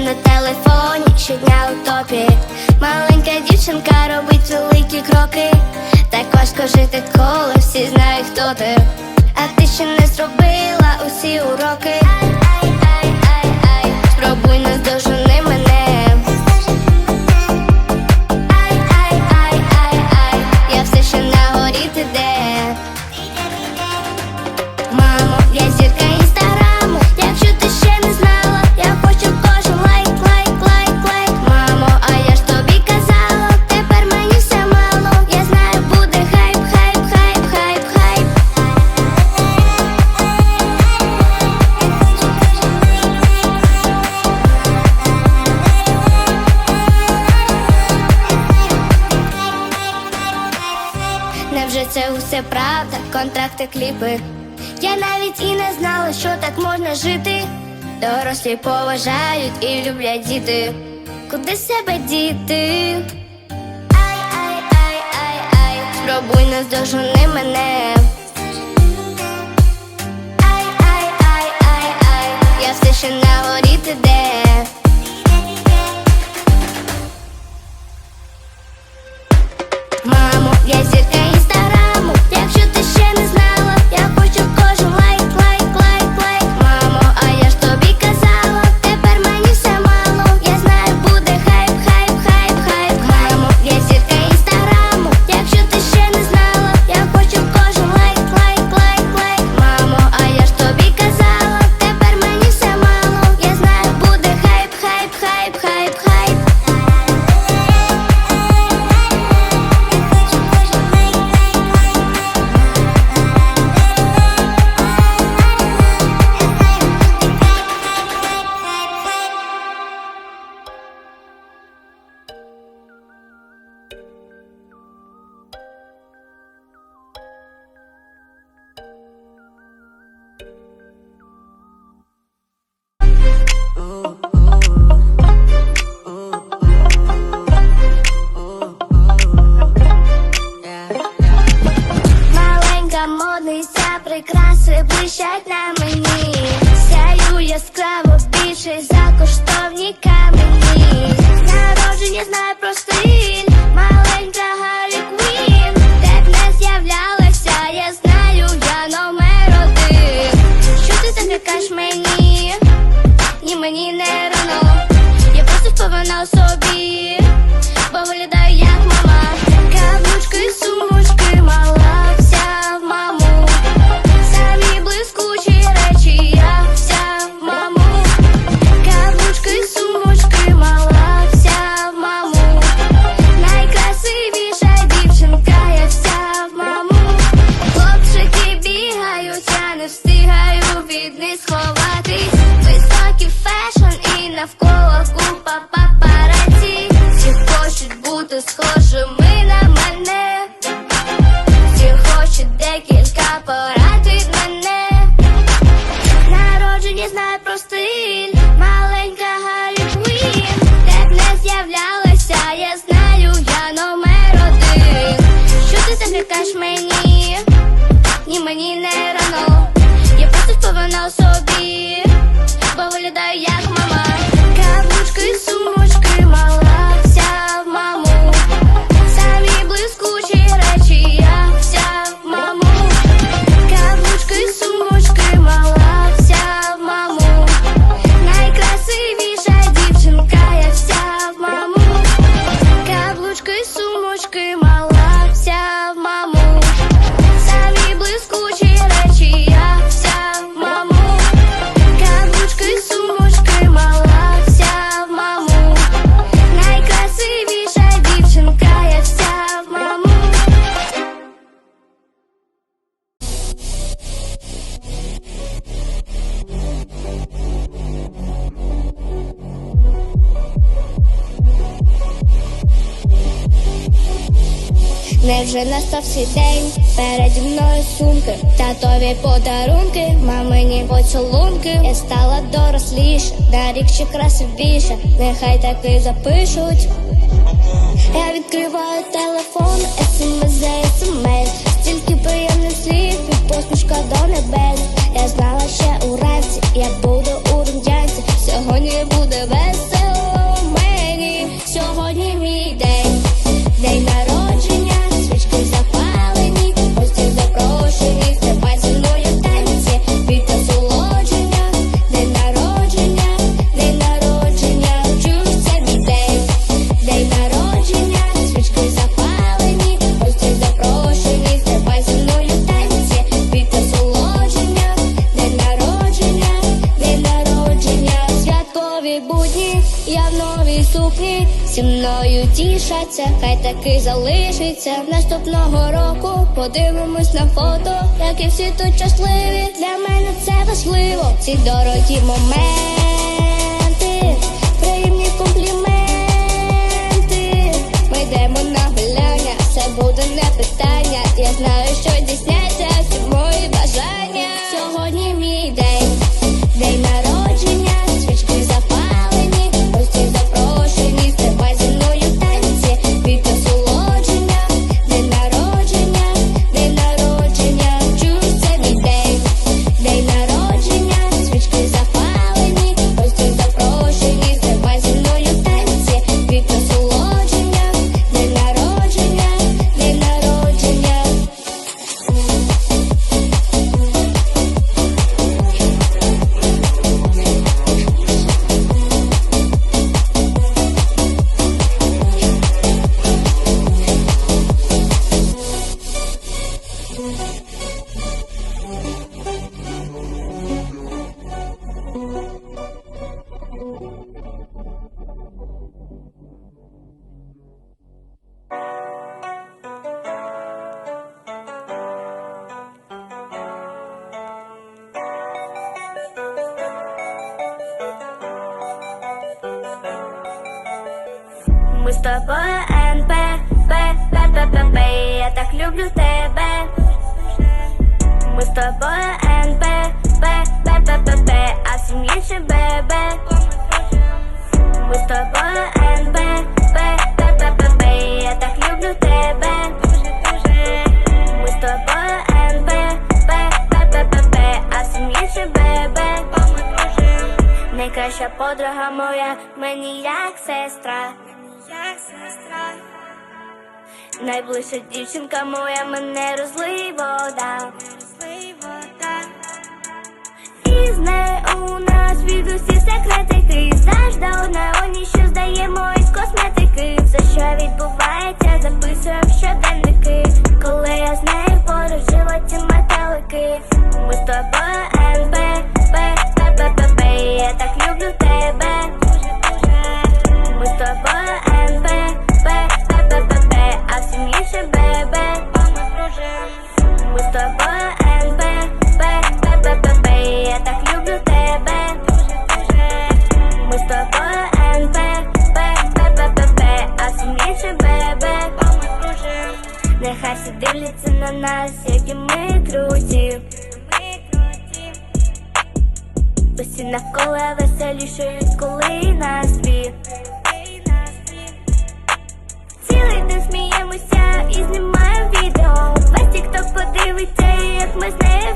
на телефоні щодня у топі. Маленька дівчинка робить великі кроки. Так важко жити, коли всі знають, хто ти. А ти ще не зробила усі уроки. Ай, ай, ай, ай, ай. Спробуй наздожени мене. Контракти, кліпи? Я навіть і не знала, що так можна жити. Дорослі поважають і люблять діти. Куди себе діти? Ай, ай, ай, ай, ай, спробуй наздожени мене. Ай, ай, ай, ай, ай, я все ще на горі де. Більше за коштовні камені. Народження знаю про стиль, маленька Гарлі Квін. Де б не з'являлася, я знаю, я номер один. Що ти закликаєш мені? Ні, мені не рано. Я просто впевнена у собі, бо виглядаю як схожими на мене. Всі хочуть декілька порад від мене. Народження знає про стиль, маленька Галі Квін. Де б не з'являлася, я знаю, я номер один. Що ти закликаєш мені? Ні, мені не рано. Я просто впевнена собі, бо виглядаю як мама. Невже настав цей день? Переді мною сумки, татові подарунки, мамині поцілунки. Я стала доросліша, на рік ще красивіша, нехай таки запишуть. Я відкриваю телефон, смс за смс Стільки приємних слів і посмішка до небес. Я знала ще уранці, я буду у рум'янці. Сьогодні буде весело мною хай таки залишиться. Наступного року подивимось на фото, як і всі тут щасливі. Для мене це важливо, ці дорогі моменти, приємні компліменти. Ми йдемо на гуляння, все буде не Ми з тобою НП, П, П, П, П, П, я так люблю тебе. Ми з тобою НП, П, П, П, П, П, а сильніше ББ. Ми з тобою НП, П, П, П, П, П, я так люблю тебе. Ми з тобою НП, П, П, П, П, П, а сильніше ББ. Найкраща подруга моя, мені як сестра. Сестра. Найближча дівчинка моя, мене розлий вода. І з нею у нас від усі секретики. Завжди одне одні, дивляться на нас, які ми круті. Усі навколо веселішають, коли нас дві. Цілий день сміємося і знімаємо відео. Весь тікток подивиться, як ми з нею